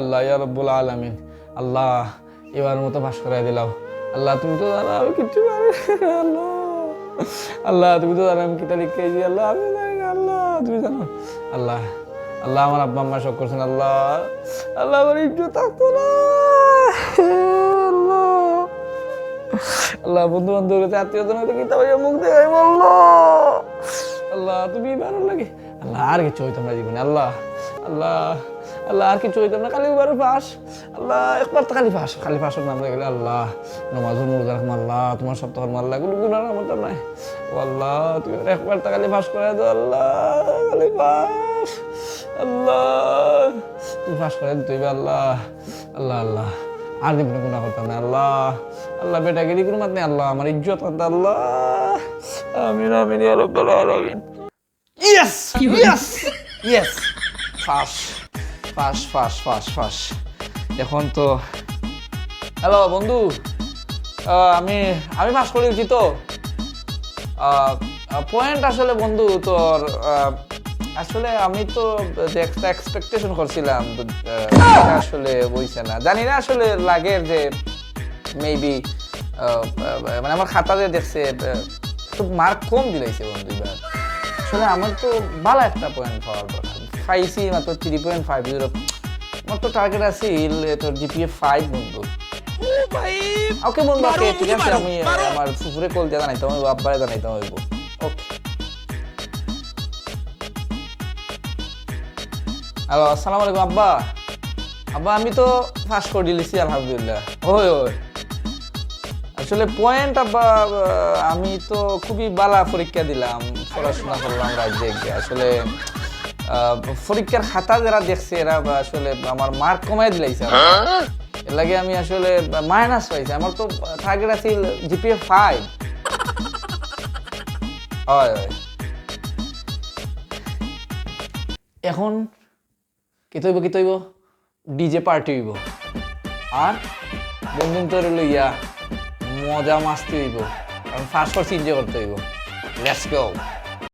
আল্লাহ, ইয়া রব্বুল আলামিন। আল্লাহ, এবার মতো পাশ করাই দিলাও আল্লাহ, তুমি তো জানো আমি কিচ্ছু জানি আল্লাহ। আল্লাহ, তুমি তো জানো আমি কিতা লিখেছি আল্লাহ, আমি জানি আল্লাহ, তুমি জানো। আল্লাহ আল্লাহ আমার আব্বা আম্মা সব করছেন, আল্লাহ। আল্লাহ, আমার ইজ্জত থাকতো না আল্লাহ। আল্লাহ বন্ধু বান্ধব আত্মীয় জন কিতা ভাইয়া মুখ দেখাই আল্লাহ। আল্লাহ, আর কিছু হইতাম না জীবনে, আল্লাহ আল্লাহ আল্লাহ, আর কিছু হইতাম না, খালি এবার ফাঁস, আল্লাহ, একবার তো খালি ফাঁস, খালি ফাঁসের নাম গেলে আল্লাহ নমাজুর মুরগা রাখম আল্লাহ, তোমার সপ্তাহ আল্লাহ কোনো গুণার আমার তো নাই। ও আল্লাহ, তুমি একবার তো খালি ফাঁস করে দাও, আল্লাহ, খালি ফাঁস, আল্লাহ, তুমি ফাঁস করে হইবে, আল্লাহ আল্লাহ আল্লাহ, আর জীবনে গুণা করতাম না, আল্লাহ আল্লাহ বেটাগিরি কোনো মাত নেই, আল্লাহ, আমার ইজ্জত আল্লাহ, আমিন আমিন রাব্বাল আলামিন। ইয়েস ইয়েস ইয়েস ফাঁস ফাঁস ফাঁস ফাঁস ফাঁস এখন তো হ্যালো বন্ধু। আমি আমি পাস করে দিচ্ছি তো। পয়েন্ট আসলে বন্ধু তোর আসলে আমি তো যে একটা এক্সপেকটেশন করছিলাম আসলে বইছে না। জানি না আসলে লাগের যে মেবি মানে আমার খাতাতে দেখছে একটু মার্ক কম দিলাইছে বন্ধু এবার। আসলে আমার তো ভালো একটা পয়েন্ট পাওয়ার কথা। পাইছি মাত্র থ্রি পয়েন্ট ফাইভ জিরো আমার তো টার্গেট আছে তোর জিপিএ ফাইভ বন্ধু। ওকে বন্ধু ওকে ঠিক আছে? আমি আমার ফুফুরে কল দিয়ে জানাইতাম হইব আব্বারে জানাইতাম হইব ওকে হ্যালো আসসালামু আলাইকুম আব্বা। আব্বা আমি তো ফার্স্ট করে দিয়েছি আলহামদুলিল্লাহ। ওই ওই। আসলে পয়েন্ট আব্বা আমি তো খুবই বালা পরীক্ষা দিলাম পড়াশোনা করলাম রাজ্যে আসলে পরীক্ষার খাতা যারা দেখছে এরা আসলে আমার মার্ক কমাই দিলাইছে। এর লাগে আমি আসলে মাইনাস পাইছি। আমার তো টার্গেট আছিল জিপিএ ফাইভ হয় হয়। এখন কি তৈব কি তৈব? ডিজে পার্টি হইব। আর বন্ধু তোর লইয়া মজা মাস্তি হইব। কারণ ফার্স্ট ফার্স্ট এনজয় করতে হইব। Let's go